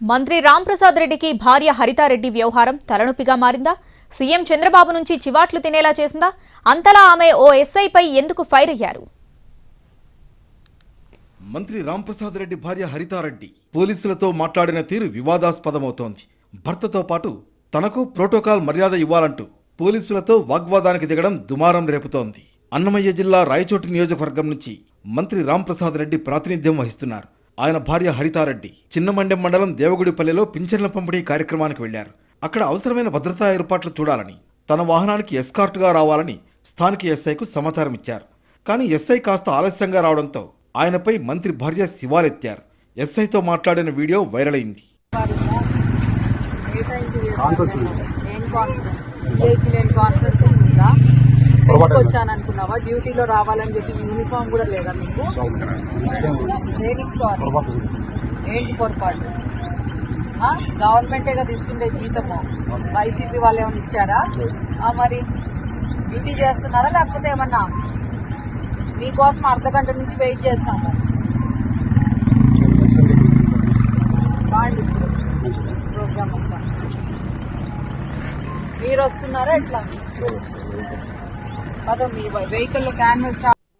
మంత్రి రాంప్రసాద్ రెడ్డికి భార్య హరితారెడ్డి వ్యవహారం తలనొప్పిగా మారిందా? సీఎం చంద్రబాబు నుంచి చివాట్లు తినేలా చేసిందా? అంతలా ఆమె ఓ ఎస్ఐపై ఎందుకు ఫైర్ అయ్యారు? మంత్రి రాంప్రసాద్ రెడ్డి భార్య హరితారెడ్డి పోలీసులతో మాట్లాడిన తీరు వివాదాస్పదమవుతోంది. భర్తతో పాటు తనకు ప్రోటోకాల్ మర్యాద ఇవ్వాలంటూ పోలీసులతో వాగ్వాదానికి దిగడం దుమారం రేపుతోంది. అన్నమయ్య జిల్లా రాయచోటి నియోజకవర్గం నుంచి మంత్రి రాంప్రసాద్ రెడ్డి ప్రాతినిధ్యం వహిస్తున్నారు. ఆయన భార్య హరితారెడ్డి చిన్నమండెం మండలం దేవగుడిపల్లెలో పింఛన్ల పంపిణీ కార్యక్రమానికి వెళ్ళారు అక్కడ అవసరమైన భద్రతా ఏర్పాట్లు చూడాలని తన వాహనానికి ఎస్కార్ట్గా రావాలని స్థానిక ఎస్ఐకు సమాచారం ఇచ్చారు. కానీ ఎస్ఐ కాస్త ఆలస్యంగా రావడంతో ఆయనపై మంత్రి భార్య శివాలెత్తారు. ఎస్ఐతో మాట్లాడిన వీడియో వైరల్ అయింది. కాన్ఫరెన్స్ పెళ్ళికి వచ్చాను అనుకున్నావా డ్యూటీలో రావాలని చెప్పి యూనిఫామ్ కూడా లేదా మీకు? దేనికి సారీ ఏంటి పొరపాటు? గవర్నమెంటే కదా ఇస్తుండే జీతము. వైసీపీ వాళ్ళు ఏమైనా ఇచ్చారా? మరి డ్యూటీ చేస్తున్నారా లేకపోతే ఏమన్నా మీకోసం అర్ధ గంట నుంచి వెయిట్ చేస్తాము ప్రోగ్రామ్ మీరు వస్తున్నారా ఎట్లా?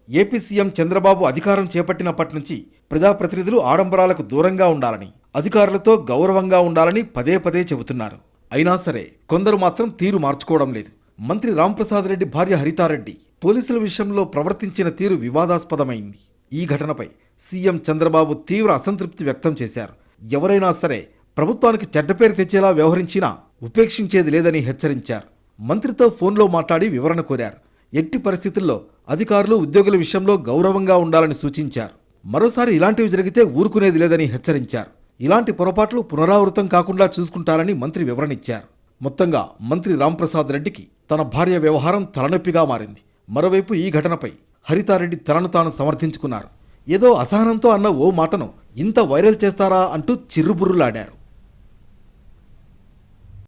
ఏపీ సీఎం చంద్రబాబు అధికారం చేపట్టినప్పటి నుంచి ప్రజాప్రతినిధులు ఆడంబరాలకు దూరంగా ఉండాలని అధికారులతో గౌరవంగా ఉండాలని పదే పదే చెబుతున్నారు. అయినా సరే కొందరు మాత్రం తీరు మార్చుకోవడం లేదు. మంత్రి రాంప్రసాద్ రెడ్డి భార్య హరితారెడ్డి పోలీసుల విషయంలో ప్రవర్తించిన తీరు వివాదాస్పదమైంది. ఈ ఘటనపై సీఎం చంద్రబాబు తీవ్ర అసంతృప్తి వ్యక్తం చేశారు. ఎవరైనా సరే ప్రభుత్వానికి చెడ్డపేరు తెచ్చేలా వ్యవహరించినా ఉపేక్షించేది లేదని హెచ్చరించారు. మంత్రితో ఫోన్లో మాట్లాడి వివరణ కోరారు. ఎట్టి పరిస్థితుల్లో అధికారులు ఉద్యోగుల విషయంలో గౌరవంగా ఉండాలని సూచించారు. మరోసారి ఇలాంటివి జరిగితే ఊరుకునేది లేదని హెచ్చరించారు. ఇలాంటి పొరపాట్లు పునరావృతం కాకుండా చూసుకుంటారని మంత్రి వివరణిచ్చారు మొత్తంగా మంత్రి రాంప్రసాద్ రెడ్డికి తన భార్య వ్యవహారం తలనొప్పిగా మారింది. మరోవైపు ఈ ఘటనపై హరితారెడ్డి తనను తాను సమర్థించుకున్నారు. ఏదో అసహనంతో అన్న ఓ మాటను ఇంత వైరల్ చేస్తారా అంటూ చిర్రుబుర్రులాడారు.